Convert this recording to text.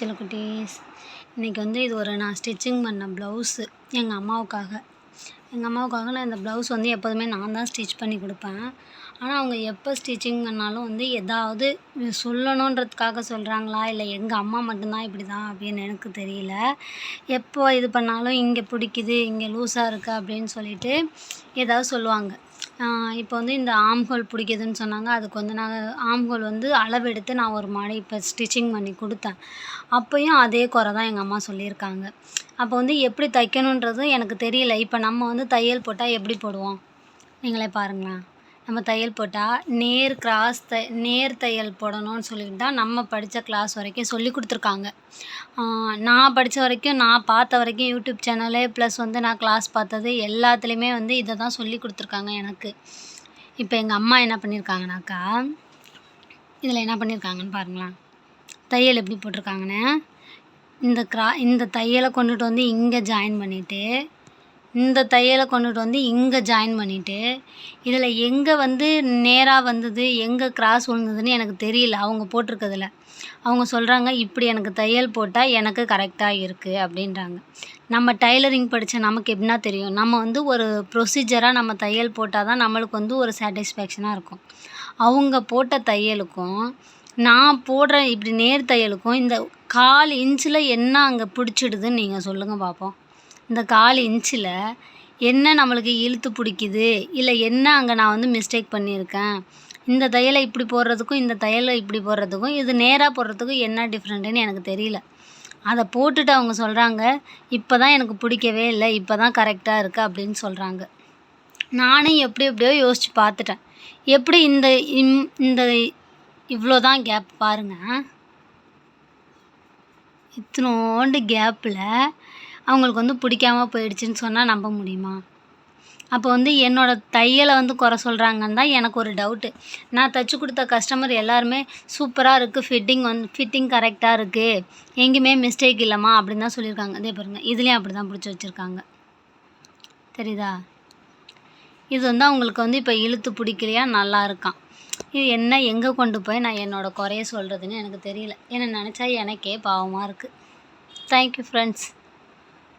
சில குட்டீஸ் இன்றைக்கி வந்து இது ஒரு நான் ஸ்டிச்சிங் பண்ண ப்ளவுஸு எங்கள் அம்மாவுக்காக. எங்கள் அம்மாவுக்காக நான் இந்த ப்ளவுஸ் வந்து எப்போதுமே நான் தான் ஸ்டிச் பண்ணி கொடுப்பேன். ஆனால் அவங்க எப்போ ஸ்டிச்சிங் பண்ணாலும் வந்து எதாவது சொல்லணுன்றதுக்காக சொல்கிறாங்களா இல்லை எங்கள் அம்மா மட்டும்தான் இப்படி தான் அப்படின்னு எனக்கு தெரியல. எப்போ இது பண்ணாலும் இங்கே பிடிக்குது இங்கே லூஸாக இருக்குது அப்படின்னு சொல்லிட்டு ஏதாவது சொல்லுவாங்க. இப்போ வந்து இந்த ஆம் ஹோல் பிடிக்குதுன்னு சொன்னாங்க. அதுக்கு வந்து நான் ஆம் ஹோல் வந்து அளவெடுத்து நான் ஒரு மாடி இப்போ ஸ்டிச்சிங் பண்ணி கொடுத்தேன். அப்போயும் அதே குறை தான் எங்கள் அம்மா சொல்லியிருக்காங்க. அப்போ வந்து எப்படி தைக்கணுன்றதும் எனக்கு தெரியல. இப்போ நம்ம வந்து தையல் போட்டால் எப்படி போடுவோம்? நீங்களே பாருங்களேன். நம்ம தையல் போட்டால் நேர் கிராஸ் தை நேர் தையல் போடணும்னு சொல்லிட்டு தான் நம்ம படித்த கிளாஸ் வரைக்கும் சொல்லி கொடுத்துருக்காங்க. நான் படித்த வரைக்கும் நான் பார்த்த வரைக்கும் யூடியூப் சேனலு ப்ளஸ் வந்து நான் கிளாஸ் பார்த்தது எல்லாத்துலேயுமே வந்து இதை தான் சொல்லி கொடுத்துருக்காங்க எனக்கு. இப்போ எங்கள் அம்மா என்ன பண்ணியிருக்காங்கனாக்கா இதில் என்ன பண்ணியிருக்காங்கன்னு பாருங்களேன். தையல் எப்படி போட்டிருக்காங்கன்னு இந்த கிரா இந்த தையலை கொண்டுட்டு வந்து இங்கே ஜாயின் பண்ணிவிட்டு இந்த தையலை கொண்டுட்டு வந்து இங்கே ஜாயின் பண்ணிவிட்டு இதில் எங்கே வந்து நேராக வந்தது எங்கே கிராஸ் விழுந்ததுன்னு எனக்கு தெரியல. அவங்க போட்டிருக்கிறதுல. அவங்க சொல்கிறாங்க இப்படி எனக்கு தையல் போட்டால் எனக்கு கரெக்டாக இருக்குது அப்படின்றாங்க. நம்ம டைலரிங் படித்த நமக்கு எப்படின்னா தெரியும். நம்ம வந்து ஒரு ப்ரொசீஜராக நம்ம தையல் போட்டால் தான் நம்மளுக்கு வந்து ஒரு சாட்டிஸ்ஃபேக்ஷனாக இருக்கும். அவங்க போட்ட தையலுக்கும் நான் போடுற இப்படி நேர் தையலுக்கும் இந்த கால் இன்ச்சில் என்ன அங்கே பிடிச்சிடுதுன்னு நீங்கள் சொல்லுங்கள் பார்ப்போம் இந்த கால் இன்ச்சில் என்ன நம்மளுக்கு இழுத்து பிடிக்குது? இல்லை என்ன அங்கே நான் வந்து மிஸ்டேக் பண்ணியிருக்கேன்? இந்த தையலை இப்படி போடுறதுக்கும் இந்த தையலை இப்படி போடுறதுக்கும் இது நேராக போடுறதுக்கும் என்ன டிஃப்ரெண்ட்டுன்னு எனக்கு தெரியல. அதை போட்டுட்டு அவங்க சொல்கிறாங்க இப்போ தான் எனக்கு பிடிக்கவே இல்லை இப்போ தான் கரெக்டாக இருக்குது அப்படின்னு சொல்கிறாங்க நானும் எப்படி எப்படியோ யோசித்து பார்த்துட்டேன். எப்படி இந்த இம் இந்த இவ்வளோ தான் கேப் பாருங்கள் இத்தினோண்டு கேப்பில் அவங்களுக்கு வந்து பிடிக்காம போயிடுச்சுன்னு சொன்னால் நம்ப முடியுமா? அப்போ வந்து என்னோடய தையலை வந்து குறை சொல்கிறாங்கன்னு தான் எனக்கு ஒரு டவுட்டு நான் தைச்சி கொடுத்த கஸ்டமர் எல்லாருமே சூப்பராக இருக்குது ஃபிட்டிங் வந்து ஃபிட்டிங் கரெக்டாக இருக்குது எங்கேயுமே மிஸ்டேக் இல்லைம்மா அப்படின்னு தான் சொல்லியிருக்காங்க. அதே பாருங்கள் இதுலேயும் அப்படி தான் பிடிச்சி வச்சுருக்காங்க. தெரியுதா? இது வந்து அவங்களுக்கு வந்து இப்போ இழுத்து பிடிக்கலையா? நல்லா இருக்கான். இது என்ன எங்கே கொண்டு போய் நான் என்னோடய குறைய சொல்கிறதுன்னு எனக்கு தெரியல. என்ன நினச்சா எனக்கே பாவமாக இருக்குது தேங்க்யூ ஃப்ரெண்ட்ஸ்